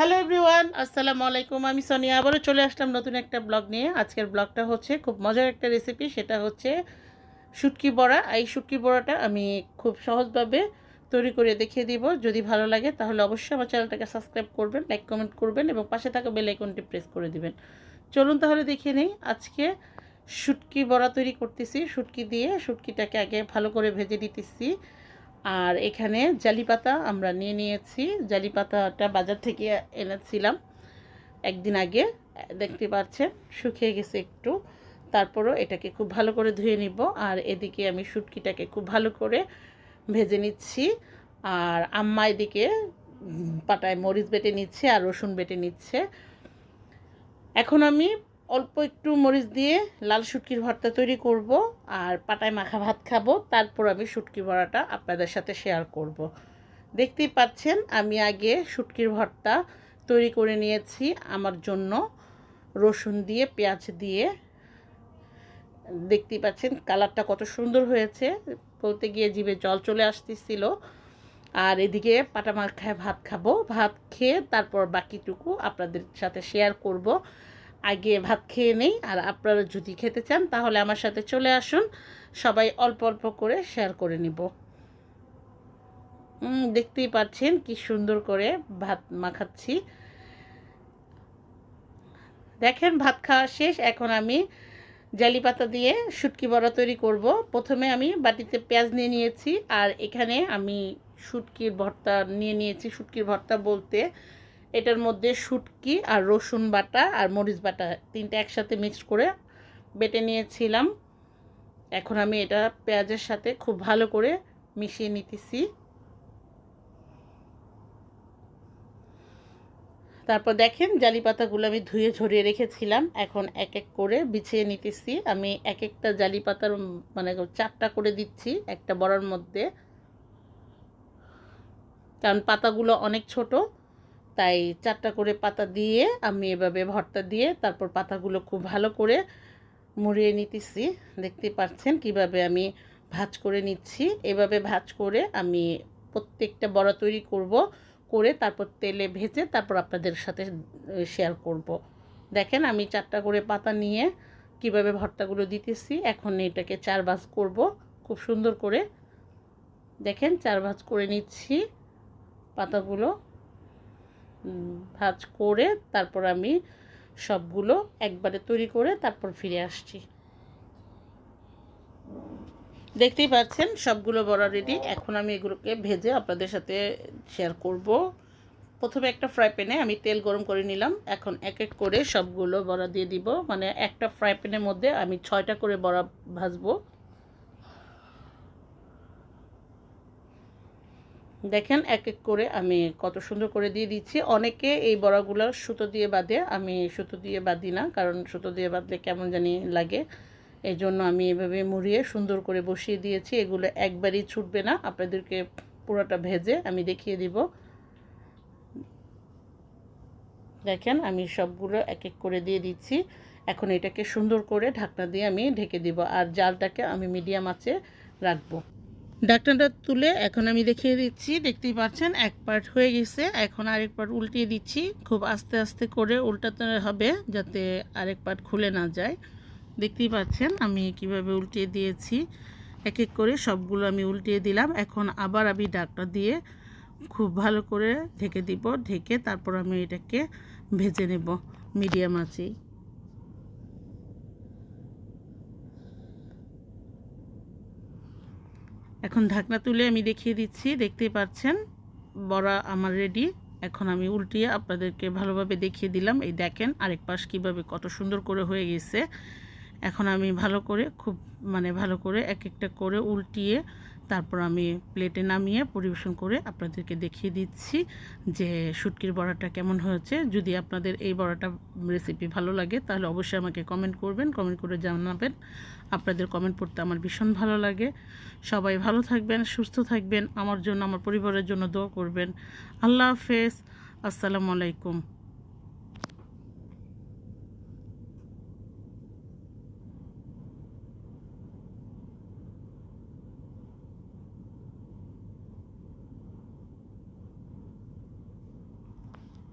Hello everyone আসসালামু আলাইকুম। আমি সোনিয়া, আবারও চলে আসলাম নতুন একটা ব্লগ নিয়ে। আজকের ব্লগটা হচ্ছে খুব মজার একটা রেসিপি সেটা হচ্ছে শুটকি বড়া। এই শুটকি বড়াটা আমি খুব সহজভাবে তৈরি করে দেখিয়ে দিব। যদি ভালো লাগে, তাহলে অবশ্যই আমার চ্যানেলটাকে সাবস্ক্রাইব করবেন লাইক কমেন্ট করবেন এবং পাশে থাকা বেল আইকনটি প্রেস করে দিবেন। চলুন তাহলে দেখিয়ে নেই, আজকে শুটকি বড়া তৈরি করতেছি। শুটকি দিয়ে শুটকিটাকে আগে ভালো করে ভেজে দিতেছি আর এখানে জালি পাতা আমরা নিয়ে নিয়েছি। জালি পাতাটা বাজার থেকে এনেছিলাম একদিন আগে, দেখতে পাচ্ছেন, শুকিয়ে গেছে একটু। তারপরও এটাকে খুব ভালো করে ধুয়ে নিব। আর এদিকে আমি শুটকিটাকে খুব ভালো করে ভেজে নিচ্ছি। আর আম্মা এদিকে পাটায় মরিচ বেটে নিচ্ছে আর রসুন বেটে নিচ্ছে। এখন আমি অল্প একটু মরিচ দিয়ে লাল শুটকির ভর্তা তৈরি করব আর পাটায় মাখা ভাত খাব। তারপর আমি শুটকি ভরাটা আপনাদের সাথে শেয়ার করব। দেখতেই পাচ্ছেন, আমি আগে শুটকির ভর্তা তৈরি করে নিয়েছি আমার জন্য। রসুন দিয়ে, পেঁয়াজ দিয়ে। দেখতেই পাচ্ছেন, কালারটা কত সুন্দর হয়েছে। বলতে গিয়ে জিভে জল চলে আসতেছিল। আর এদিকে পাটা মাখায় ভাত খাব। ভাত খেয়ে তারপর বাকিটুকু আপনাদের সাথে শেয়ার করব। আগে ভাত খেয়ে নেই, আর আপনারা যদি খেতে চান, তাহলে আমার সাথে চলে আসুন। সবাই অল্প অল্প করে শেয়ার করে নিব। দেখতেই পাচ্ছেন কি সুন্দর করে ভাত মাখাচ্ছি। দেখেন ভাত খাওয়া শেষ, এখন আমি জালি পাতা দিয়ে শুটকি বড়া তৈরি করব। প্রথমে আমি বাটিতে পেঁয়াজ নিয়ে নিয়েছি, আর এখানে আমি শুটকির ভর্তা নিয়ে নিয়েছি। শুটকির ভর্তা বলতে এটার মধ্যে শুটকি আর রসুন বাটা আর মরিচ বাটা তিনটা একসাথে মিক্সড করে বেটে নিয়েছিলাম। এখন আমি এটা পেঁয়াজের সাথে খুব ভালো করে মিশিয়ে নিতেছি। তারপর দেখেন জালি পাতাগুলো আমি ধুয়ে ঝরিয়ে রেখেছিলাম। এখন এক এক করে বিছিয়ে নিতেছি। আমি এক একটা জালি পাতার মানে চারটা করে দিচ্ছি একটা বড়ার মধ্যে। কারণ পাতাগুলো অনেক ছোট। তাই চারটা করে পাতা দিয়ে আমি এভাবে ভর্তা দিয়ে তারপর পাতাগুলো খুব ভালো করে মুড়িয়ে নিতেছি। দেখতে পাচ্ছেন কীভাবে আমি ভাজ করে নিচ্ছি। এভাবে ভাজ করে আমি প্রত্যেকটা বড়া তৈরি করব, করে তারপর তেলে ভেজে তারপর আপনাদের সাথে শেয়ার করব। দেখেন আমি চারটা করে পাতা নিয়ে কীভাবে ভর্তাগুলো দিতেছি। এখন এটাকে চার ভাজ করব খুব সুন্দর করে। দেখেন চার ভাজ করে নিচ্ছি পাতাগুলো। ভাজ করে তারপর আমি সবগুলো একবারে তৈরি করে তারপর ফিরে আসছি। দেখতেই পাচ্ছেন, সবগুলো বড়া রেডি এখন আমি এগুলোকে ভেজে আপনাদের সাথে শেয়ার করব। প্রথমে একটা ফ্রাই প্যানে আমি তেল গরম করে নিলাম। এখন এক এক করে সবগুলো বড়া দিয়ে দিব। মানে একটা ফ্রাই প্যানের মধ্যে আমি ছয়টা করে বড়া ভাজবো। দেখেন এক এক করে আমি কত সুন্দর করে দিয়ে দিচ্ছি। অনেকে এই বড়াগুলো সুতো দিয়ে বাঁধে, আমি সুতো দিয়ে বাঁধি না, কারণ সুতো দিয়ে বাঁধলে কেমন জানি লাগে। এই জন্য আমি এভাবে মুড়িয়ে সুন্দর করে বসিয়ে দিয়েছি। এগুলো একবারই ছুটবে না, আপনাদেরকে পুরোটা ভেজে আমি দেখিয়ে দিব। দেখেন আমি সবগুলো এক এক করে দিয়ে দিচ্ছি। এখন এটাকে সুন্দর করে ঢাকনা দিয়ে আমি ঢেকে দিব, আর জালটাকে আমি মিডিয়াম আঁচে রাখব। ঢাকনাটা তুলে এখন আমি দেখিয়ে দিচ্ছি। দেখতেই পাচ্ছেন, এক পার্ট হয়ে গেছে। এখন আরেক পার্ট উল্টিয়ে দিচ্ছি। খুব আস্তে আস্তে করে উল্টাতে হবে যাতে আরেক পার্ট খুলে না যায়। দেখতেই পাচ্ছেন, আমি কীভাবে উল্টিয়ে দিয়েছি। এক এক করে সবগুলো আমি উল্টিয়ে দিলাম। এখন আবার আমি ডাকটা দিয়ে খুব ভালো করে ঢেকে দিব। ঢেকে তারপর আমি এটাকে ভেজে নেব মিডিয়াম আঁচেই এখন ঢাকনা তুলে আমি দেখিয়ে দিচ্ছি, দেখতেই পাচ্ছেন। বড়া আমার রেডি এখন আমি উল্টিয়ে আপনাদেরকে ভালোভাবে দেখিয়ে দিলাম। এই দেখেন আরেক পাশ কীভাবে কত সুন্দর করে হয়ে গেছে। এখন আমি ভালো করে খুব মানে ভালো করে এক একটা করে উল্টিয়ে তারপর আমি প্লেটে নামিয়ে পরিবেশন করে আপনাদেরকে দেখিয়ে দিচ্ছি যে শুটকির বড়াটা কেমন হয়েছে। যদি আপনাদের এই বড়াটা রেসিপি ভালো লাগে, তাহলে অবশ্যই আমাকে কমেন্ট করবেন কমেন্ট করে জানাবেন। আপনাদের কমেন্ট পড়তে আমার ভীষণ ভালো লাগে। সবাই ভালো থাকবেন, সুস্থ থাকবেন, আমার জন্য, আমার পরিবারের জন্য দোয়া করবেন। আল্লাহ হাফেজ, আসসালামু আলাইকুম।